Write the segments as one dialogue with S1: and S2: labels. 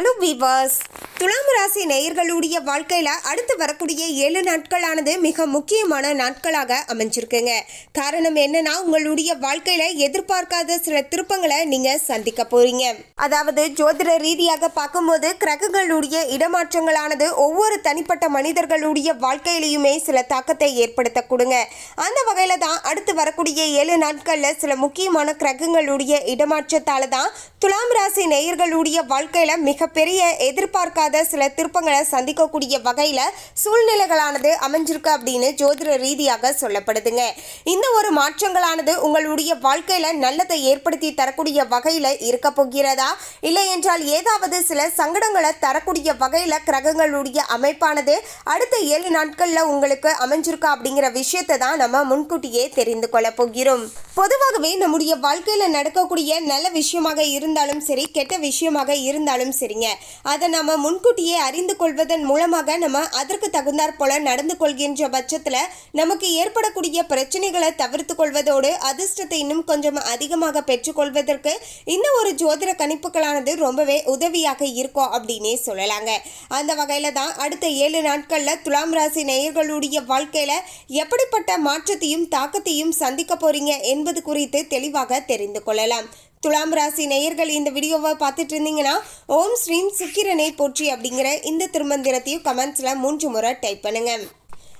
S1: Hello viewers, துலாம் ராசி நேயர்களுடைய வாழ்க்கையில் அடுத்து வரக்கூடிய ஏழு நாட்களானது மிக முக்கியமான நாட்களாக அமைஞ்சிருக்குங்க. காரணம் என்னன்னா உங்களுடைய வாழ்க்கையில் எதிர்பார்க்காத சில திருப்பங்களை நீங்கள் சந்திக்க போறீங்க. அதாவது ஜோதிட ரீதியாக பார்க்கும்போது கிரகங்களுடைய இடமாற்றங்களானது ஒவ்வொரு தனிப்பட்ட மனிதர்களுடைய வாழ்க்கையிலையுமே சில தாக்கத்தை ஏற்படுத்த கொடுங்க. அந்த வகையில் தான் அடுத்து வரக்கூடிய ஏழு நாட்களில் சில முக்கியமான கிரகங்களுடைய இடமாற்றத்தால தான் துலாம் ராசி நேயர்களுடைய வாழ்க்கையில் மிகப்பெரிய எதிர்பார்க்காத சில திருப்பங்களை சந்திக்கக்கூடிய வகையில் சூழ்நிலைகளானது அமைஞ்சிருக்கு அப்படின்னு ஜோதிட ரீதியாக சொல்லப்படுதுங்க. இந்த ஒரு மாற்றங்களானது உங்களுடைய வாழ்க்கையில் நல்லதை ஏற்படுத்தி தரக்கூடிய வகையில் இருக்க போகிறதா? இல்லை என்றால் ஏதாவது சில சங்கடங்களை தரக்கூடிய வகையில் கிரகங்களுடைய அமைப்பானது அடுத்த ஏழு நாட்களில் உங்களுக்கு அமைஞ்சிருக்கா அப்படிங்கிற விஷயத்தை தான் நம்ம முன்கூட்டியே தெரிந்து கொள்ள போகிறோம். பொதுவாகவே நம்முடைய வாழ்க்கையில் நடக்கக்கூடிய நல்ல விஷயமாக இருந்தாலும் சரி கெட்ட விஷயமாக இருந்தாலும் சரிங்க. அதை நம்ம முன்கூட்டியே அறிந்து கொள்வதன் மூலமாக நம்ம அதற்கு தகுந்தாற் போல நடந்து கொள்கின்ற பட்சத்தில் நமக்கு ஏற்படக்கூடிய பிரச்சனைகளை தவிர்த்து கொள்வதோடு அதிர்ஷ்டத்தை இன்னும் கொஞ்சம் அதிகமாக பெற்றுக்கொள்வதற்கு இந்த ஒரு ஜோதிட கணிப்புகளானது ரொம்பவே உதவியாக இருக்கும் அப்படின்னே சொல்லலாங்க. அந்த வகையில் தான் அடுத்த ஏழு நாட்களில் துலாம் ராசி நேயர்களுடைய வாழ்க்கையில் எப்படிப்பட்ட மாற்றத்தையும் தாக்கத்தையும் சந்திக்க போறீங்க என்பது குறித்து தெளிவாக தெரிந்து கொள்ளலாம். துலாம் ராசி நேயர்கள் இந்த வீடியோவை பார்த்துட்டு இருந்தீங்கன்னா ஓம் ஸ்ரீம் சுக்கிரனை போற்றி அப்படிங்கிற இந்த திருமந்திரத்தையும் கமெண்ட்ஸில் மூன்று முறை டைப் பண்ணுங்கள்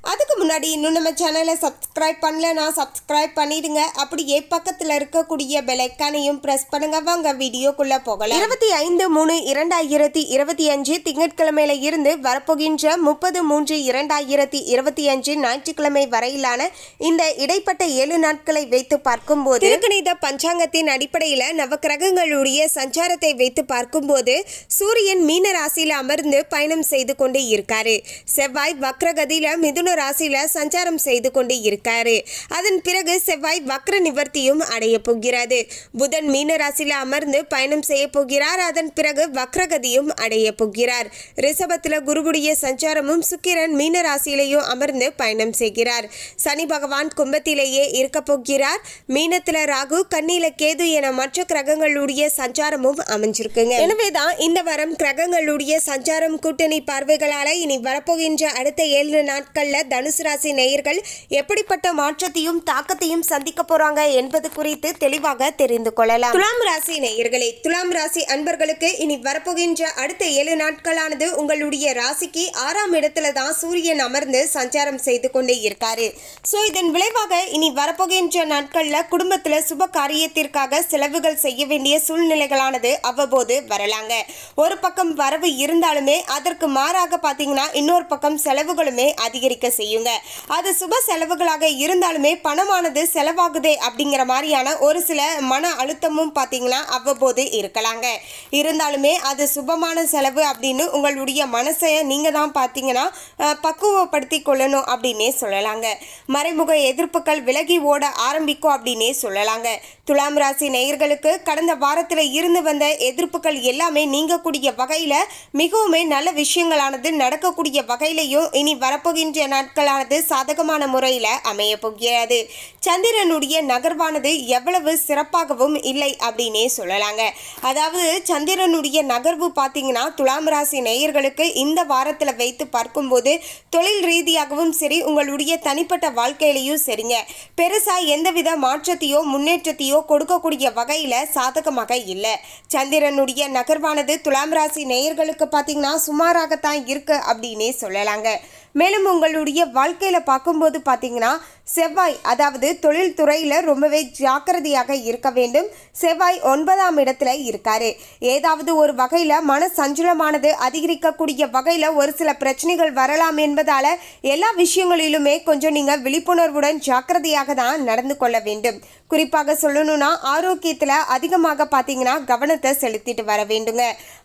S1: அதுக்கு முன்னாடி இன்னும் நம்ம சேனலை சப்ஸ்கிரைப் பண்ணலன்னா சப்ஸ்கிரைப் பண்ணிடுங்க. அப்படியே பக்கத்தில் இருக்கக்கூடிய பெலைக்கானையும் ப்ரெஸ் பண்ணுங்க. வாங்க வீடியோக்குள்ளே போகலாம். இருபத்தி ஐந்து மூணு இரண்டாயிரத்தி இருபத்தி அஞ்சு திங்கட்கிழமையில இருந்து வரப்போகின்ற முப்பது மூன்று இரண்டாயிரத்தி இருபத்தி அஞ்சு ஞாயிற்றுக்கிழமை வரையிலான இந்த இடைப்பட்ட ஏழு நாட்களை வைத்து பார்க்கும்போது திருக்கணித பஞ்சாங்கத்தின் அடிப்படையில் நவக்கிரகங்களுடைய சஞ்சாரத்தை வைத்து பார்க்கும்போது சூரியன் மீன ராசியில் அமர்ந்து பயணம் செய்து கொண்டு இருக்காரு. செவ்வாய் வக்ரகதியில் மிதுன மிதுன ராசியில சஞ்சாரம் செய்து கொண்டு இருக்காரு. அதன் பிறகு செவ்வாய் வக்ர நிவர்த்தியும் அடைய போகிறது புதன் மீன ராசியில அமர்ந்து பயணம் செய்ய போகிறார். அதன் பிறகு வக்ரகதியும் அடைய போகிறார். ரிஷபத்துல குருவுடைய சஞ்சாரமும் சுக்கிரன் மீன ராசியிலையும் அமர்ந்து பயணம் செய்கிறார். சனி பகவான் கும்பத்திலேயே இருக்க போகிறார். மீனத்துல ராகு கண்ணில கேது என மற்ற கிரகங்களுடைய சஞ்சாரமும் அமைஞ்சிருக்குங்க. எனவேதான் இந்த வாரம் கிரகங்களுடைய சஞ்சாரம் கூட்டணி பார்வைகளால இனி வரப்போகின்ற அடுத்த ஏழு நாட்கள்ல தனுசு ராசி நேயர்கள் எப்படிப்பட்ட மாற்றத்தையும் தாக்கத்தையும் சந்திக்க போறாங்க என்பது குறித்து தெளிவாக தெரிந்து கொள்ளலாம். துலாம் ராசி நேயர்களே துலாம் ராசி அன்பர்களுக்கு இனி வரப்போகின்ற அடுத்த ஏழு நாட்களானது உங்களுடைய ராசிக்கு ஆறாம் இடத்துல தான் சூரியன் அமர்ந்து சஞ்சாரம் செய்து கொண்டே இருக்காரு. ஸோ இதன் விளைவாக இனி வரப்போகின்ற நாட்கள்ல குடும்பத்துல சுப காரியத்திற்காக செலவுகள் செய்ய வேண்டிய சூழ்நிலைகளானது அவ்வப்போது வரலாங்க. ஒரு பக்கம் வரவு இருந்தாலுமே அதற்கு மாறாக பார்த்தீங்கன்னா இன்னொரு பக்கம் செலவுகளுமே அதிகரிக்க செய்யுங்க. அது சுப செலவுகளாக இருந்தாலுமே பணமானது செலவாகுதே அப்படிங்கிற மாதிரியான ஒரு சில மன அழுத்தமும் பார்த்தீங்கன்னா அவ்வப்போது இருக்கலாங்க. இருந்தாலுமே அது சுபமான செலவு அப்படின்னு உங்களுடைய மனசை நீங்கள் தான் பார்த்தீங்கன்னா பக்குவப்படுத்தி கொள்ளணும் அப்படின்னே சொல்லலாங்க. மறைமுக எதிர்ப்புகள் விலகி ஓட ஆரம்பிக்கும் அப்படின்னே சொல்லலாங்க. துலாம் ராசி நேயர்களுக்கு கடந்த வாரத்தில் இருந்து வந்த எதிர்ப்புகள் எல்லாமே நீங்கக்கூடிய வகையில் மிகவுமே நல்ல விஷயங்களானது நடக்கக்கூடிய வகையிலையும் இனி வரப்போகின்ற நாட்களானது சாதகமான முறையில் அமைய போகிறது. சந்திரனுடைய நகர்வானது எவ்வளவு சிறப்பாகவும் இல்லை அப்படின்னே சொல்லலாங்க. அதாவது சந்திரனுடைய நகர்வு பார்த்தீங்கன்னா துலாம் ராசி நேயர்களுக்கு இந்த வாரத்தில் வைத்து பார்க்கும்போது தொழில் ரீதியாகவும் சரி உங்களுடைய தனிப்பட்ட வாழ்க்கையிலையும் சரிங்க. பெருசாக எந்தவித மாற்றத்தையோ முன்னேற்றத்தையோ கொடுக்கக்கூடிய வகையில் சாதகமாக இல்லை. சந்திரனுடைய நகர்வானது துலாம் ராசி நேயர்களுக்கு பார்த்தீங்கன்னா சுமாராகத்தான் இருக்கு அப்படின்னே சொல்லலாங்க. மேலும் உங்களுடைய வாழ்க்கையில் பார்க்கும்போது பார்த்தீங்கன்னா செவ்வாய் அதாவது தொழில் துறையில் ரொம்பவே ஜாக்கிரதையாக இருக்க வேண்டும். செவ்வாய் ஒன்பதாம் இடத்துல இருக்காரு. ஏதாவது ஒரு வகையில் மன சஞ்சலமானது அதிகரிக்கக்கூடிய வகையில் ஒரு சில பிரச்சனைகள் வரலாம் என்பதால் எல்லா விஷயங்களிலுமே கொஞ்சம் நீங்கள் விழிப்புணர்வுடன் ஜாக்கிரதையாக தான் நடந்து கொள்ள வேண்டும். குறிப்பாக சொல்லணும்னா ஆரோக்கியத்தில் அதிகமாக பார்த்தீங்கன்னா கவனத்தை செலுத்திட்டு வர வேண்டுங்க.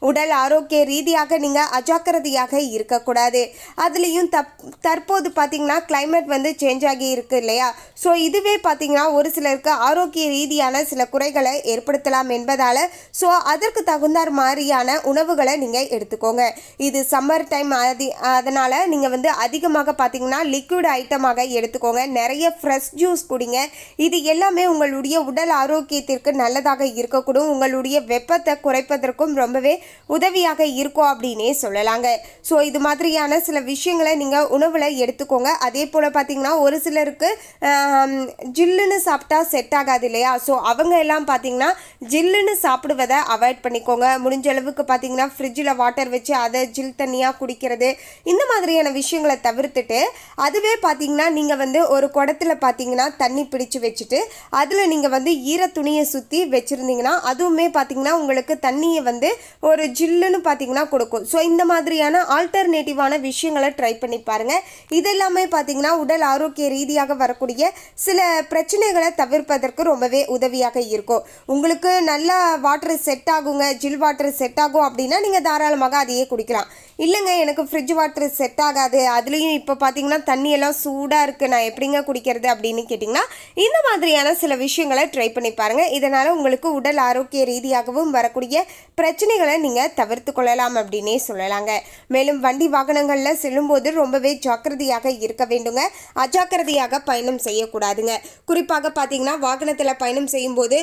S1: உடல் ஆரோக்கிய ரீதியாக நீங்கள் அஜாக்கிரதையாக இருக்கக்கூடாது. அதுலேயும் தப் தற்போது பார்த்தீங்கன்னா கிளைமேட் வந்து சேஞ்ச் ஆகி இருக்கு. இருக்குது இல்லையா? ஸோ இதுவே பார்த்திங்கன்னா ஒரு சிலருக்கு ஆரோக்கிய ரீதியான சில குறைகளை ஏற்படுத்தலாம் என்பதால் ஸோ அதற்கு தகுந்தார் மாதிரியான உணவுகளை நீங்கள் எடுத்துக்கோங்க. இது சம்மர் டைம் அதி அதனால் நீங்கள் வந்து அதிகமாக பார்த்தீங்கன்னா லிக்விட் ஐட்டமாக எடுத்துக்கோங்க. நிறைய ஃப்ரெஷ் ஜூஸ் குடிங்க. இது எல்லாமே உங்களுடைய உடல் ஆரோக்கியத்திற்கு நல்லதாக இருக்கக்கூடும். உங்களுடைய வெப்பத்தை குறைப்பதற்கும் ரொம்பவே உதவியாக இருக்கும் அப்படின்னே சொல்லலாங்க. ஸோ இது மாதிரியான சில விஷயங்களை நீங்கள் உணவில் எடுத்துக்கோங்க. அதே போல் பார்த்தீங்கன்னா ஒரு சிலருக்கு ஆம், ஜில்லுன்னு சாப்பிட்டா செட் ஆகாது இல்லையா? ஸோ அவங்க எல்லாம் பார்த்தீங்கன்னா ஜில்லுன்னு சாப்பிடுவதை அவாய்ட் பண்ணிக்கோங்க. முடிஞ்ச அளவுக்கு பார்த்தீங்கன்னா ஃப்ரிட்ஜில் வாட்டர் வச்சு அதை ஜில் தண்ணியாக குடிக்கிறது இந்த மாதிரியான விஷயங்களை தவிர்த்துட்டு அதுவே பார்த்தீங்கன்னா நீங்கள் வந்து ஒரு குடத்துல பார்த்தீங்கன்னா தண்ணி பிடிச்சு வச்சுட்டு அதில் நீங்கள் வந்து ஈர துணியை சுற்றி வச்சுருந்தீங்கன்னா அதுவுமே பார்த்தீங்கன்னா உங்களுக்கு தண்ணியை வந்து ஒரு ஜில்லுன்னு பார்த்தீங்கன்னா கொடுக்கும். ஸோ இந்த மாதிரியான ஆல்டர்னேட்டிவான விஷயங்களை ட்ரை பண்ணி பாருங்கள் இதெல்லாமே பார்த்தீங்கன்னா உடல் ஆரோக்கிய ரீதியாக வரக்கூடிய சில பிரச்சனைகளை தவிர்ப்பதற்கு ரொம்பவே உதவியாக இருக்கும். உங்களுக்கு நல்லா வாட்டர் செட் ஆகுங்க ஜில் வாட்டர் செட் ஆகும் அப்படின்னா நீங்கள் தாராளமாக அதையே குடிக்கலாம். இல்லைங்க எனக்கு ஃப்ரிட்ஜ் வாட்டர் செட் ஆகாது. அதுலேயும் இப்போ பார்த்தீங்கன்னா தண்ணியெல்லாம் சூடாக இருக்குது நான் எப்படிங்க குடிக்கிறது அப்படின்னு கேட்டிங்கன்னா இந்த மாதிரியான சில விஷயங்களை ட்ரை பண்ணி பாருங்கள் இதனால் உங்களுக்கு உடல் ஆரோக்கிய ரீதியாகவும் வரக்கூடிய பிரச்சனைகளை நீங்கள் தவிர்த்து கொள்ளலாம் அப்படின்னே சொல்லலாங்க. மேலும் வண்டி வாகனங்களில் செல்லும்போது ரொம்பவே ஜாக்கிரதையாக இருக்க வேண்டுங்க. அஜாக்கிரதையாக பயணம் செய்யக்கூடாதுங்க. குறிப்பாக பார்த்தீங்கன்னா வாகனத்தில் பயணம் செய்யும்போது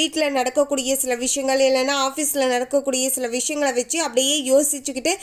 S1: வீட்டில் நடக்கக்கூடிய சில விஷயங்கள் இல்லைன்னா ஆஃபீஸில் நடக்கக்கூடிய சில விஷயங்களை வச்சு அப்படியே யோசிச்சுக்கிட்டு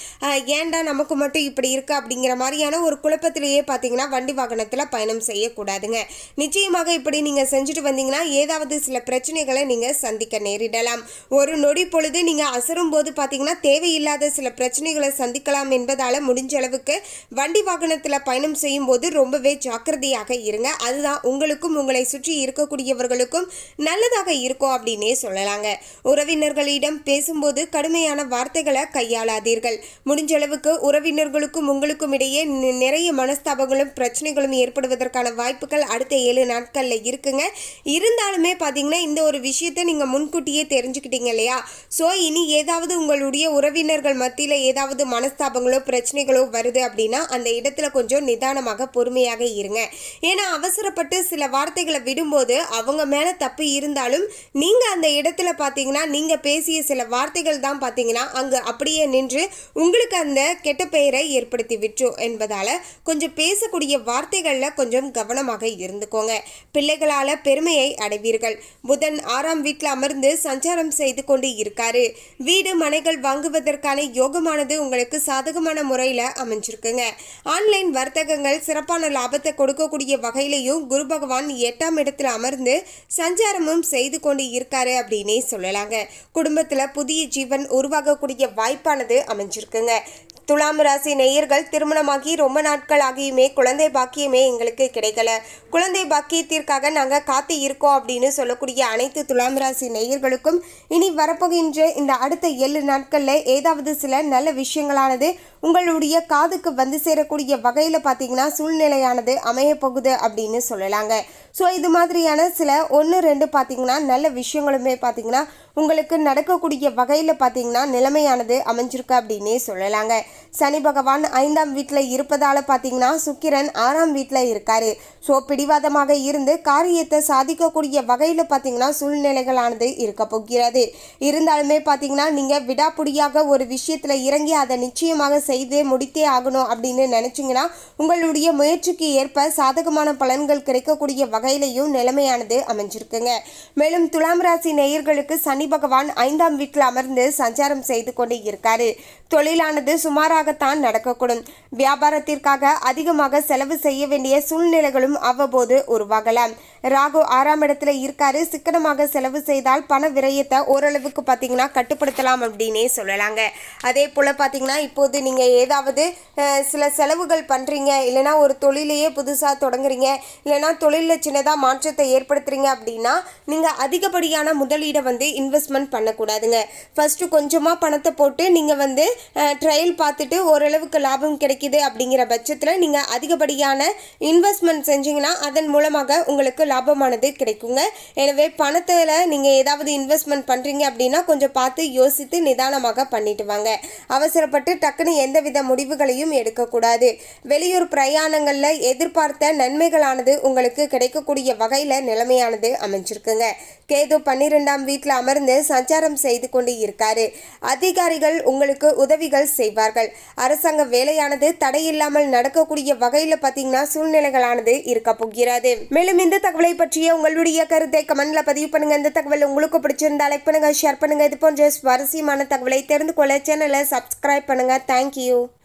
S1: ஏன்டா நமக்கு மட்டும் இப்படி இருக்கு அப்படிங்கிற மாதிரியான ஒரு குழப்பத்திலேயே பார்த்தீங்கன்னா வண்டி வாகனத்தில் பயணம் செய்யக்கூடாதுங்க. நிச்சயமாக இப்படி நீங்கள் செஞ்சுட்டு வந்தீங்கன்னா ஏதாவது சில பிரச்சனைகளை நீங்கள் சந்திக்க நேரிடலாம். ஒரு நொடி பொழுது நீங்கள் அசரும் போது பார்த்தீங்கன்னா தேவையில்லாத சில பிரச்சனைகளை சந்திக்கலாம் என்பதால் முடிஞ்ச அளவுக்கு வண்டி வாகனத்தில் பயணம் செய்யும் போது ரொம்பவே ஜாக்கிரதையாக இருங்க. அதுதான் உங்களுக்கும் உங்களை சுற்றி இருக்கக்கூடியவர்களுக்கும் நல்லதாக இருக்கும் அப்படின்னே சொல்லலாங்க. உறவினர்களிடம் பேசும்போது கடுமையான வார்த்தைகளை கையாளாதீர்கள். முடிஞ்ச அளவுக்கு உறவினர்களுக்கும் உங்களுக்கும் இடையே நிறைய மனஸ்தாபங்களும் பிரச்சனைகளும் ஏற்படுவதற்கான வாய்ப்புகள் அடுத்த ஏழு நாட்களில் இருக்குங்க. இருந்தாலுமே பார்த்தீங்கன்னா இந்த ஒரு விஷயத்தை நீங்கள் முன்கூட்டியே தெரிஞ்சுக்கிட்டீங்க இல்லையா? ஸோ இனி ஏதாவது உங்களுடைய உறவினர்கள் மத்தியில் ஏதாவது மனஸ்தாபங்களோ பிரச்சனைகளோ வருது அப்படின்னா அந்த இடத்துல கொஞ்சம் நிதானமாக பொறுமையாக இருங்க. ஏன்னா அவசரப்பட்டு சில வார்த்தைகளை விடும்போது அவங்க மேலே தப்பு இருந்தாலும் நீங்கள் அந்த இடத்துல பார்த்தீங்கன்னா நீங்கள் பேசிய சில வார்த்தைகள் தான் பார்த்தீங்கன்னா அங்கே அப்படியே நின்று உங்களுக்கு அந்த கெட்ட பெயரை ஏற்படுத்தி விட்டுரும் என்பதால் கொஞ்சம் பேசக்கூடிய வார்த்தைகளில் கொஞ்சம் கவனமாக இருந்துக்கோங்க. பிள்ளைகளால் பெருமையை அடைவீர்கள். புதன் ஆறாம் வீட்டில் அமர்ந்து சஞ்சாரம் செய்து கொண்டு இருக்காரு. வீடு மனைகள் வாங்குவதற்கான யோகமானது உங்களுக்கு சாதகமான முறையில் அமைஞ்சிருக்குங்க. ஆன்லைன் வர்த்தகங்கள் சிறப்பான லாபத்தை கொடுக்கக்கூடிய வகையிலையும் குரு பகவான் எட்டாம் இடத்துல அமர்ந்து சஞ்சாரமும் செய்து கொண்டு இருக்காரு அப்படின்னே சொல்லலாங்க. குடும்பத்தில் புதிய ஜீவன் உருவாகக்கூடிய வாய்ப்பானது அமைஞ்சிருக்குங்க. துலாம் ராசி நேயர்கள் திருமணமாகி ரொம்ப நாட்கள் ஆகியுமே குழந்தை பாக்கியமே எங்களுக்கு கிடைக்கல. குழந்தை பாக்கியத்திற்காக நாங்கள் காத்து இருக்கோம் அப்படின்னு சொல்லக்கூடிய அனைத்து துலாம் ராசி நேயர்களுக்கும் இனி வரப்போகின்ற இந்த அடுத்த ஏழு நாட்களில் ஏதாவது சில நல்ல விஷயங்களானது உங்களுடைய காதுக்கு வந்து சேரக்கூடிய வகையில் பார்த்தீங்கன்னா சூழ்நிலையானது அமையப்போகுது அப்படின்னு சொல்லலாங்க. ஸோ இது மாதிரியான சில ஒன்று ரெண்டு பார்த்தீங்கன்னா நல்ல விஷயங்களுமே பார்த்தீங்கன்னா உங்களுக்கு நடக்கக்கூடிய வகையில் பார்த்தீங்கன்னா நிலைமையானது அமைஞ்சிருக்கு அப்படின்னே சொல்லலாங்க. சனி பகவான் ஐந்தாம் வீட்டில் இருப்பதால் பார்த்தீங்கன்னா சுக்கிரன் ஆறாம் வீட்டில் இருக்காரு. ஸோ பிடிவாதமாக இருந்து காரியத்தை சாதிக்கக்கூடிய வகையில் பார்த்தீங்கன்னா சூழ்நிலைகளானது இருக்க போகிறது. இருந்தாலுமே பார்த்தீங்கன்னா நீங்கள் விடாப்புடியாக ஒரு விஷயத்தில் இறங்கி அதை நிச்சயமாக செய்து முடித்தே ஆகணும் அப்படின்னு நினச்சிங்கன்னா உங்களுடைய முயற்சிக்கு ஏற்ப சாதகமான பலன்கள் கிடைக்கக்கூடிய வகையிலையும் நிலைமையானது அமைஞ்சிருக்குங்க. மேலும் துலாம் ராசி நேயர்களுக்கு சனி பகவான் ஐந்தாம் வீட்டில் அமர்ந்து சஞ்சாரம் செய்து கொண்டு இருக்காரு. தொழிலானது சுமாராகத்தான் நடக்கக்கூடும். வியாபாரத்திற்காக அதிகமாக செலவு செய்ய வேண்டிய சூழ்நிலைகளும் அவ்வப்போது உருவாகலாம். ராகு ஆறாம் இடத்துல இருக்காரு. சிக்கனமாக செலவு செய்தால் பண விரயத்தை ஓரளவுக்கு பார்த்தீங்கன்னா கட்டுப்படுத்தலாம் அப்படின்னே சொல்லலாங்க. அதே போல் பார்த்தீங்கன்னா இப்போது நீங்கள் ஏதாவது சில செலவுகள் பண்ணுறீங்க இல்லைனா ஒரு தொழிலையே புதுசாக தொடங்குறீங்க. இல்லைனா தொழிலில் சின்ன தான் மாற்றத்தை ஏற்படுத்துறீங்க அப்படின்னா நீங்கள் அதிகப்படியான முதலீடை வந்து இன்வெஸ்ட்மெண்ட் பண்ணக்கூடாதுங்க. ஃபஸ்ட்டு கொஞ்சமாக பணத்தை போட்டு நீங்கள் வந்து ட்ரையல் பார்த்துட்டு ஓரளவுக்கு லாபம் கிடைக்குது அப்படிங்கிற பட்சத்தில் நீங்கள் அதிகப்படியான இன்வெஸ்ட்மெண்ட் செஞ்சீங்கன்னா அதன் மூலமாக உங்களுக்கு லாபமானது கிடைக்குங்க. எனவே பணத்தில் நீங்கள் ஏதாவது இன்வெஸ்ட்மெண்ட் பண்ணுறீங்க அப்படின்னா கொஞ்சம் பார்த்து யோசித்து நிதானமாக பண்ணிட்டு வாங்க. அவசரப்பட்டு டக்குன்னு எந்தவித முடிவுகளையும் எடுக்கக்கூடாது. வெளியூர் பிரயாணங்களில் எதிர்பார்த்த நன்மைகளானது உங்களுக்கு கிடைக்க கிடைக்கக்கூடிய வகையில் நிலைமையானது அமைஞ்சிருக்குங்க. கேது பன்னிரெண்டாம் வீட்டில் அமர்ந்து சஞ்சாரம் செய்து கொண்டு இருக்காரு. அதிகாரிகள் உங்களுக்கு உதவிகள் செய்வார்கள். அரசாங்க வேலையானது தடையில்லாமல் நடக்கக்கூடிய வகையில் பார்த்தீங்கன்னா சூழ்நிலைகளானது இருக்க போகிறது. மேலும் இந்த தகவலை பற்றிய உங்களுடைய கருத்தை கமெண்ட்ல பதிவு பண்ணுங்க. இந்த தகவல் உங்களுக்கு பிடிச்சிருந்தா லைக் பண்ணுங்க ஷேர் பண்ணுங்க. இது போன்ற சுவாரஸ்யமான தகவலை தெரிந்து கொள்ள சேனலை சப்ஸ்கிரைப் பண்ணுங்க. தேங்க்யூ